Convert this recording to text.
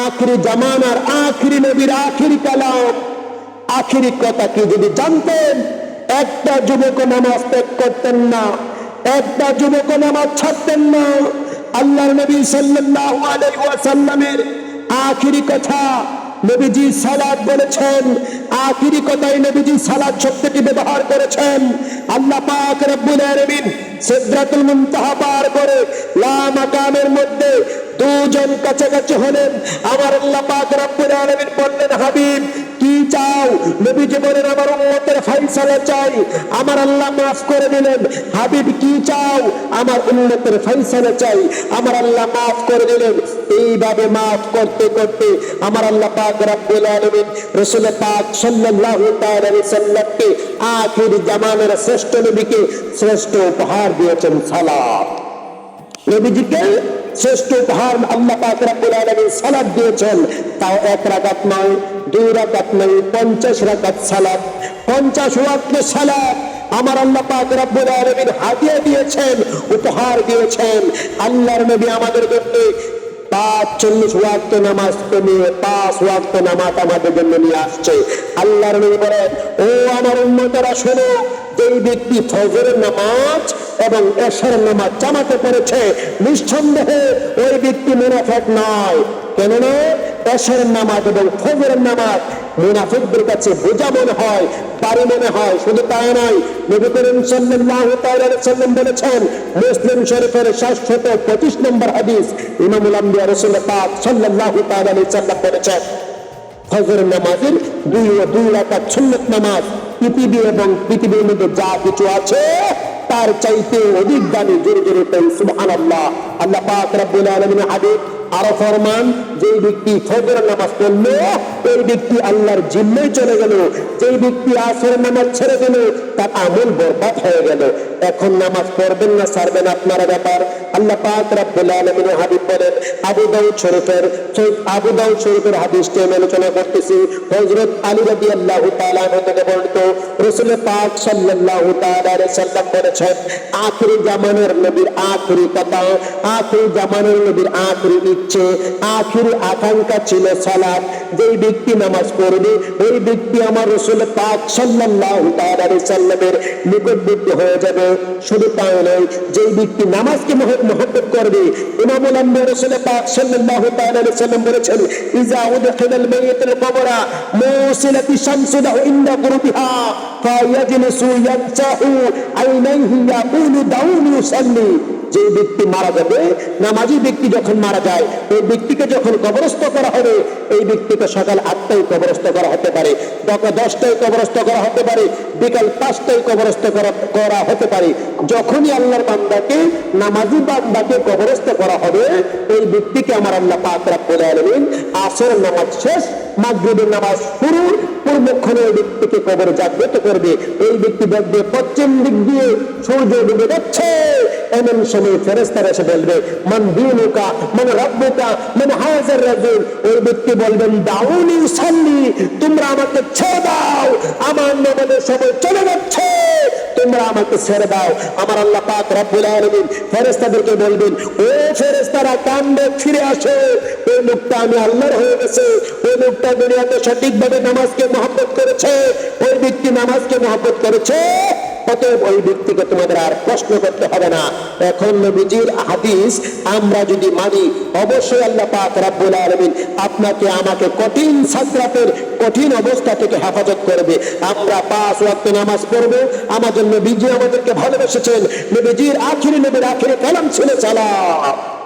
আখিরি জামানার আখিরি নবীর আখিরি কালাম। আখিরি কথা কি যদি জানতেন, একটা যুবক নামাজ ত্যাগ করতেন না, একটা যুবক নামাজ ছাড়তেন না। আল্লাহর নবী সাল্লাল্লাহু আলাইহি ওয়াসাল্লামের আখিরি কথা নবীজি সালাদ বলেছেন। আখিরি কথাই নবীজি সালাদ শব্দটি ব্যবহার করেছেন। আল্লাহ পাক রব্বুল আলামিন সিদরাতুল মুনতাহা পার করে লা মাকামের মধ্যে দুজন কাছাকাছি হলেন। আমার আল্লাহ পাক রব্বুল আলামিন বললেন, হাবিব, কি চাও? নবীজি বলেন, আমার উম্মতের ফয়সালা চাই। আমার আল্লাহ মাফ করে দিলেন। হাবিব, কি চাও? আমার উম্মতের ফয়সালা চাই। আমার আল্লাহ মাফ করে দিলেন। এইভাবে মাফ করতে করতে আমার আল্লাহ পাক রব্বুল আলামিন রাসূল পাক সাল্লাল্লাহু তাআলা আলাইহি সাল্লামকে আখির জামানার শ্রেষ্ঠ নবীকে শ্রেষ্ঠ উপহার দিয়েছেন। সালাত নবীজিকে শ্রেষ্ঠ উপহার আল্লাহ পাক রব্বুল সালাত দিয়েছেন। তাও এক রাকাত নয়, দুই রাকাত নয়, পঞ্চাশ রাকাত সালাত পঞ্চাশ ওয়াক্ত সালাত আমার আল্লাহ পাক রব্বুল আলামিন হাদিয়া দিয়েছেন, উপহার দিয়েছেন। আল্লাহর নবী আমাদের জন্য পাঁচ চল্লিশ ওয়াক্ত নামাজ কমিয়ে পাঁচ ওয়াক্ত নামাজ আমাদের জন্য নিয়ে আসছে। আল্লাহর নবী বলেন, ও আমার উন্নতরা শোনো, যেই ব্যক্তি ফজরের নামাজ এবং এশার নামাজ জামাতে পড়েছে। নিঃসন্দেহে ওই ব্যক্তি মুনাফেক নয়। কেননা এশার নামাজ এবং ফজরের নামাজ মুনাফিকদের কাছে বোঝা মনে হয়, বাড়ি মনে হয়। শুধু তাই নয়, নবী করিম সাল্লাল্লাহু তাআলা সাল্লাম বলেছেন, মুসলিম শরীফের 725 নম্বর হাদিস ইমামুল আম্বিয়া রাসূল পাক সাল্লাল্লাহু তাআলা আলাইহি সাল্লাম বলেছেন, ফজর নামাজের দুই ও দুই রাকাত সুন্নত নামাজ পৃথিবী এবং পৃথিবীর মধ্যে যা কিছু আছে তার চাইতে অধিক দামি জোরে জোরে পেন সুবহান আল্লাহ পাক রব্বুল আলামিন হাবিব আরও ফরমান যে ব্যক্তি ফজর নামাজ পড়ল, ওই ব্যক্তি আল্লাহর জিম্মায় চলে গেল। যেই ব্যক্তি আসর নামাজ ছেড়ে গেল, তার আমল বরবাদ হয়ে গেল। এখন নামাজ পড়বেন না, ছাড়বেন আপনারা ব্যাপার। আল্লাহ পাক রব্বুল আলামিন হাবিব বলেন, আবু দাউদ শরীফের আবু দাউদ শরীফের হাদিসটি আমি আলোচনা করতেছি। হযরত আলী রাদিয়াল্লাহু তাআলা থেকে বর্ণিত রাসূল পাক সাল্লাল্লাহু তাআলা আলাইহি সাল্লাম বলেছেন, আখিরি জামানার নবীর আখিরি কথা, আখিরি জামানার নবীর আখিরি ইচ্ছে, আখিরি আকাঙ্ক্ষা ছিল সালাত। যেই ব্যক্তি নামাজ পড়বে, ওই ব্যক্তি আমার রাসূল পাক সাল্লাল্লাহু তাআলা আলাইহি সাল্লামের নিকটবর্তী হয়ে যাবে। শুধু তাই নয়, যেই ব্যক্তি নামাজকে মহব্বত করবে ইমামুল আম্বিয়া রাসূল পাক সাল্লাল্লাহু তাআলা আলাইহি সাল্লাম বলেছেন ইজা উদখিলাল মাইয়িতুল কবরা, মুসিলাতি শামসু লাহু ইনদা কুরবিহা। ফায়াজলিসু ইয়ানসাহু আইনাইহি ইয়াকুলু দাউনি ইউসাল্লি। যে ব্যক্তি মারা যাবে, নামাজি ব্যক্তি যখন মারা যায়, ওই ব্যক্তিকে যখন কবরস্থ করা হবে, এই ব্যক্তিকে সকাল আটটায় কবরস্থ করা হতে পারে দশটায় কবরস্থ করা হতে পারে, বিকাল পাঁচটায় কবরস্থ করা করা হতে পারে। যখনই আল্লাহর বান্দাকে, নামাজি বান্দাকে কবরস্থ করা হবে ওই ব্যক্তিকে আমার আল্লাহ পাক রাব্বুল আলামিন আসর নামাজ শেষ, মাগরিবের নামাজ শুরু, পূর্বক্ষণে ওই ব্যক্তিকে কবরে জাগ্রত করবে, এই ব্যক্তি দেখবে পশ্চিম দিক দিয়ে সূর্য ডুবে যাচ্ছে। এমন সময় ফেরেস্তারা এসে বলবে, মান দিনুকা, মান রব্বুকা, মান হাজার রাজুল। ওই ব্যক্তি বলবেন, দাউনি সাল্লি তোমরা আমাকে ছেড়ে দাও। আমার নামাজের সময় চলে যাচ্ছে। তোমরা আমাকে ছেড়ে দাও। আমার আল্লাহ পাক রব্বুল আলামিন ফেরেশতাদেরকে বলবেন, ও ফেরেশতারা, কান্দে ফিরে আসো। ওই লোকটা আমি আল্লাহর হয়ে গেছে। ওই লোকটা দুনিয়াতে সঠিকভাবে নামাজকে মহব্বত করেছে। ব্যক্তি নামাজকে মহব্বত করেছে অবশ্যই আল্লাহ আপনাকে, আমাকে কঠিন কঠিন অবস্থা থেকে হেফাজত করবে। আমরা নামাজ পড়ব। আমাদের নবীজি আমাদেরকে ভালোবেসেছেন। নবীজির আখিরি, নবীর আখিরি কালাম ছিল সালাম।